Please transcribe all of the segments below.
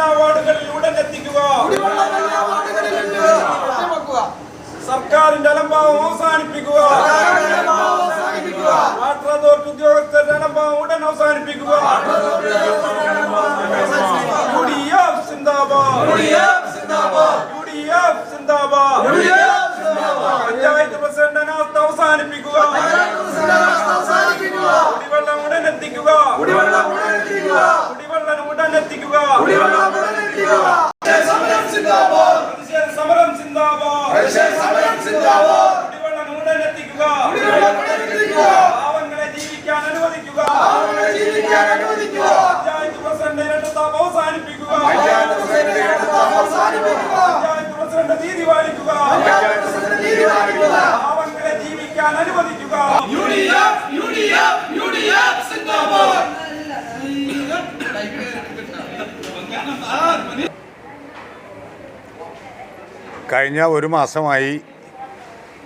കുടിവെള്ളം എല്ലാ വാർഡുകളിലും ഉടൻ എത്തിക്കുക. സർക്കാരിന്റെ അലംഭാവം അവസാനിപ്പിക്കുക. വാട്ടർ അതോറിറ്റി ഉദ്യോഗസ്ഥരുടെ അലംഭാവം ഉടൻ അവസാനിപ്പിക്കുക. യു ഡി എഫ് സിന്ദാബാദ് യു ഡി എഫ് സിന്ദാബാദ് പഞ്ചായത്ത് പ്രസിഡന്റ് അനാസ്ഥ അവസാനിപ്പിക്കുക കുടിവെള്ളം ഉടൻ എത്തിക്കുക കുടിവെള്ളം ഉടൻ എത്തിക്കുക പ്രതിഷേധ സമരം സിന്ദാബാദ് കുടിവെള്ളം ഉടൻ എത്തിക്കുക. പാവങ്ങളെ ജീവിക്കാൻ അനുവദിക്കുക. പഞ്ചായത്ത് പ്രസിഡന്റ് ഇരട്ടത്താപ്പ് അവസാനിപ്പിക്കുക പഞ്ചായത്ത് പ്രസിഡന്റ് നീതി പാലിക്കുക. പാവങ്ങളെ ജീവിക്കാൻ അനുവദിക്കുക. കഴിഞ്ഞ ഒരു മാസമായി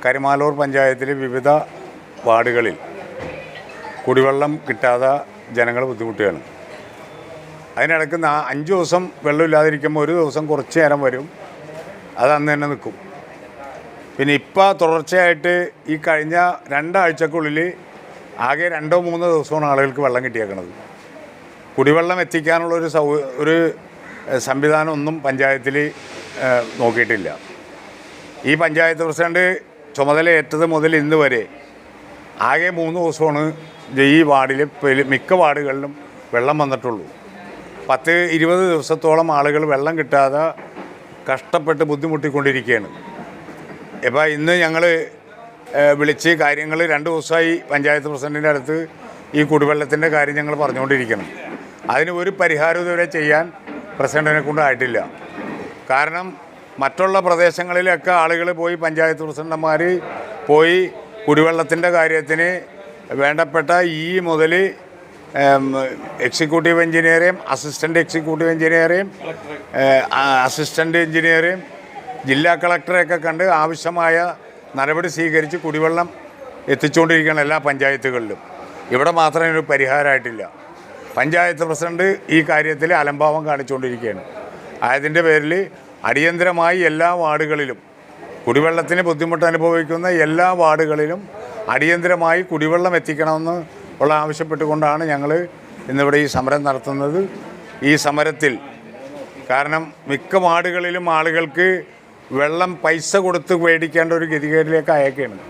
കരിമാലൂർ പഞ്ചായത്തിലെ വിവിധ വാർഡുകളിൽ കുടിവെള്ളം കിട്ടാതെ ജനങ്ങൾ ബുദ്ധിമുട്ടുകയാണ്. അതിനിടയ്ക്ക് അഞ്ച് ദിവസം വെള്ളമില്ലാതിരിക്കുമ്പോൾ ഒരു ദിവസം കുറച്ച് നേരം വരും. അത് അന്ന് തന്നെ നിൽക്കും. പിന്നെ ഇപ്പോൾ തുടർച്ചയായിട്ട് ഈ കഴിഞ്ഞ രണ്ടാഴ്ചക്കുള്ളിൽ ആകെ രണ്ടോ മൂന്നോ ദിവസമാണ് ആളുകൾക്ക് വെള്ളം കിട്ടിയേക്കുന്നത് കുടിവെള്ളം എത്തിക്കാനുള്ള ഒരു സൗ ഒരു സംവിധാനമൊന്നും പഞ്ചായത്തിൽ നോക്കിയിട്ടില്ല. ഈ പഞ്ചായത്ത് പ്രസിഡന്റ് ചുമതലയേറ്റത് മുതൽ ഇന്ന് വരെ ആകെ മൂന്ന് ദിവസമാണ് ഈ വാർഡിൽ മിക്ക വാർഡുകളിലും വെള്ളം വന്നിട്ടുള്ളൂ. പത്ത് ഇരുപത് ദിവസത്തോളം ആളുകൾ വെള്ളം കിട്ടാതെ കഷ്ടപ്പെട്ട് ബുദ്ധിമുട്ടിക്കൊണ്ടിരിക്കുകയാണ്. ഇപ്പോൾ ഇന്ന് ഞങ്ങൾ വിളിച്ച് കാര്യങ്ങൾ രണ്ട് ദിവസമായി പഞ്ചായത്ത് പ്രസിഡന്റിന്റെ അടുത്ത് ഈ കുടിവെള്ളത്തിന്റെ കാര്യം ഞങ്ങൾ പറഞ്ഞുകൊണ്ടിരിക്കണം. അതിന് ഒരു പരിഹാരം ഇതുവരെ ചെയ്യാൻ പ്രസിഡന്റിനെ കൊണ്ടായിട്ടില്ല കാരണം മറ്റുള്ള പ്രദേശങ്ങളിലൊക്കെ ആളുകൾ പോയി പഞ്ചായത്ത് പ്രസിഡന്റുമാർ പോയി കുടിവെള്ളത്തിന്റെ കാര്യത്തിന് വേണ്ടപ്പെട്ട ഈ മുതൽ എക്സിക്യൂട്ടീവ് എഞ്ചിനീയറേയും അസിസ്റ്റന്റ് എക്സിക്യൂട്ടീവ് എഞ്ചിനീയറേയും അസിസ്റ്റന്റ് എഞ്ചിനീയറേയും ജില്ലാ കളക്ടറെയൊക്കെ കണ്ട് ആവശ്യമായ നടപടി സ്വീകരിച്ച് കുടിവെള്ളം എത്തിച്ചുകൊണ്ടിരിക്കുകയാണ് എല്ലാ പഞ്ചായത്തുകളിലും. ഇവിടെ മാത്രമേ ഒരു പരിഹാരമായിട്ടില്ല. പഞ്ചായത്ത് പ്രസിഡന്റ് ഈ കാര്യത്തിൽ അലംഭാവം കാണിച്ചുകൊണ്ടിരിക്കുകയാണ്. ആയതിന്റെ പേരിൽ അടിയന്തരമായി എല്ലാ വാർഡുകളിലും കുടിവെള്ളത്തിന് ബുദ്ധിമുട്ട് അനുഭവിക്കുന്ന എല്ലാ വാർഡുകളിലും അടിയന്തരമായി കുടിവെള്ളം എത്തിക്കണമെന്ന് ഉള്ള ആവശ്യപ്പെട്ടുകൊണ്ടാണ് ഞങ്ങൾ ഇന്നിവിടെ ഈ സമരം നടത്തുന്നത്. ഈ സമരത്തിൽ കാരണം മിക്ക വാർഡുകളിലും ആളുകൾക്ക് വെള്ളം പൈസ കൊടുത്ത് മേടിക്കേണ്ട ഒരു ഗതികേടിലേക്ക് അയക്കുകയാണ്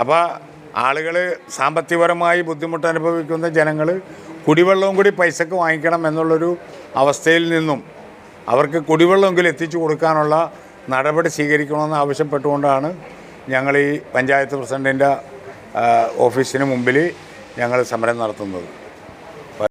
അപ്പോൾ ആളുകൾ സാമ്പത്തികപരമായി ബുദ്ധിമുട്ട് അനുഭവിക്കുന്ന ജനങ്ങൾ കുടിവെള്ളവും കൂടി പൈസക്ക് വാങ്ങിക്കണം എന്നുള്ളൊരു അവസ്ഥയിൽ നിന്നും അവർക്ക് കുടിവെള്ളമെങ്കിലും എത്തിച്ചു കൊടുക്കാനുള്ള നടപടി സ്വീകരിക്കണമെന്ന് ആവശ്യപ്പെട്ടുകൊണ്ടാണ് ഞങ്ങൾ ഈ പഞ്ചായത്ത് പ്രസിഡന്റിന്റെ ഓഫീസിന് മുമ്പിൽ ഞങ്ങൾ സമരം നടത്തുന്നത്.